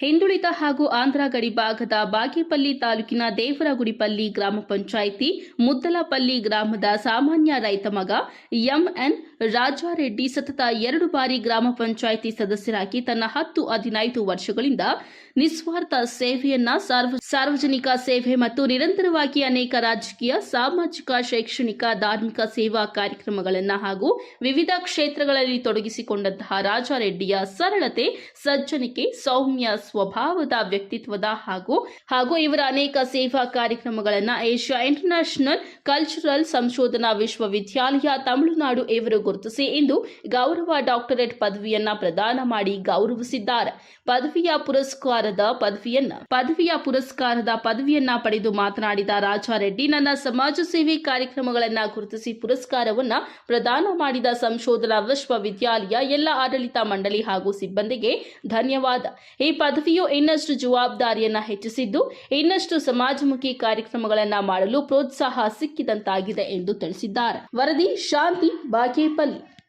ಹಿಂದುಳಿದ ಹಾಗೂ ಆಂಧ್ರ ಗಡಿ ಭಾಗದ ಬಾಗೇಪಲ್ಲಿ ತಾಲೂಕಿನ ದೇವರಗುಡಿಪಲ್ಲಿ ಗ್ರಾಮ ಪಂಚಾಯಿತಿ, ಮುದ್ದಲಪಲ್ಲಿ ಗ್ರಾಮದ ಸಾಮಾನ್ಯ ರೈತ ಮಗ ಎಂಎನ್ ರಾಜಾರೆಡ್ಡಿ ಸತತ ಎರಡು ಬಾರಿ ಗ್ರಾಮ ಪಂಚಾಯಿತಿ ಸದಸ್ಯರಾಗಿ ತನ್ನ ಹತ್ತು ಹದಿನೈದು ವರ್ಷಗಳಿಂದ ನಿಸ್ವಾರ್ಥ ಸೇವೆಯನ್ನ ಸಾರ್ವ- ಸಾರ್ವಜನಿಕ ಸೇವೆ ಮತ್ತು ನಿರಂತರವಾಗಿ ಅನೇಕ ರಾಜಕೀಯ, ಸಾಮಾಜಿಕ, ಶೈಕ್ಷಣಿಕ, ಧಾರ್ಮಿಕ ಸೇವಾ ಕಾರ್ಯಕ್ರಮಗಳನ್ನು ಹಾಗೂ ವಿವಿಧ ಕ್ಷೇತ್ರಗಳಲ್ಲಿ ತೊಡಗಿಸಿಕೊಂಡಂತಹ ರಾಜಾರೆಡ್ಡಿಯ ಸರಳತೆ, ಸಜ್ಜನಿಕೆ, ಸೌಮ್ಯ ಸ್ವಭಾವದ ವ್ಯಕ್ತಿತ್ವದ ಹಾಗೂ ಹಾಗೂ ಇವರ ಅನೇಕ ಸೇವಾ ಕಾರ್ಯಕ್ರಮಗಳನ್ನು ಏಷ್ಯಾ ಇಂಟರ್ನ್ಯಾಷನಲ್ ಕಲ್ಚರಲ್ ಸಂಶೋಧನಾ ವಿಶ್ವವಿದ್ಯಾಲಯ ತಮಿಳುನಾಡು ಇವರು ಗುರುತಿಸಿ ಇಂದು ಗೌರವ ಡಾಕ್ಟರೇಟ್ ಪದವಿಯನ್ನ ಪ್ರದಾನ ಮಾಡಿ ಗೌರವಿಸಿದ್ದಾರೆ. ಪದವಿಯ ಪುರಸ್ಕಾರದ ಪದವಿಯನ್ನ, ಪದವಿಯ ಪುರಸ್ಕಾರದ ಪದವಿಯನ್ನ ಪಡೆದು ಮಾತನಾಡಿದ ರಾಜಾರೆಡ್ಡಿ, ನನ್ನ ಸಮಾಜ ಸೇವೆ ಕಾರ್ಯಕ್ರಮಗಳನ್ನು ಗುರುತಿಸಿ ಪುರಸ್ಕಾರವನ್ನ ಪ್ರದಾನ ಮಾಡಿದ ಸಂಶೋಧನಾ ವಿಶ್ವವಿದ್ಯಾಲಯ ಎಲ್ಲ ಆಡಳಿತ ಮಂಡಳಿ ಹಾಗೂ ಸಿಬ್ಬಂದಿಗೆ ಧನ್ಯವಾದ. ಈ ಪದವಿಯು ಇನ್ನಷ್ಟು ಜವಾಬ್ದಾರಿಯನ್ನ ಹೆಚ್ಚಿಸಿದ್ದು, ಇನ್ನಷ್ಟು ಸಮಾಜಮುಖಿ ಕಾರ್ಯಕ್ರಮಗಳನ್ನ ಮಾಡಲು ಪ್ರೋತ್ಸಾಹ ಸಿಕ್ಕಿದಂತಾಗಿದೆ ಎಂದು ತಿಳಿಸಿದ್ದಾರೆ. ವರದಿ, ಶಾಂತಿ, ಬಾಗೇಪಲ್ಲಿ.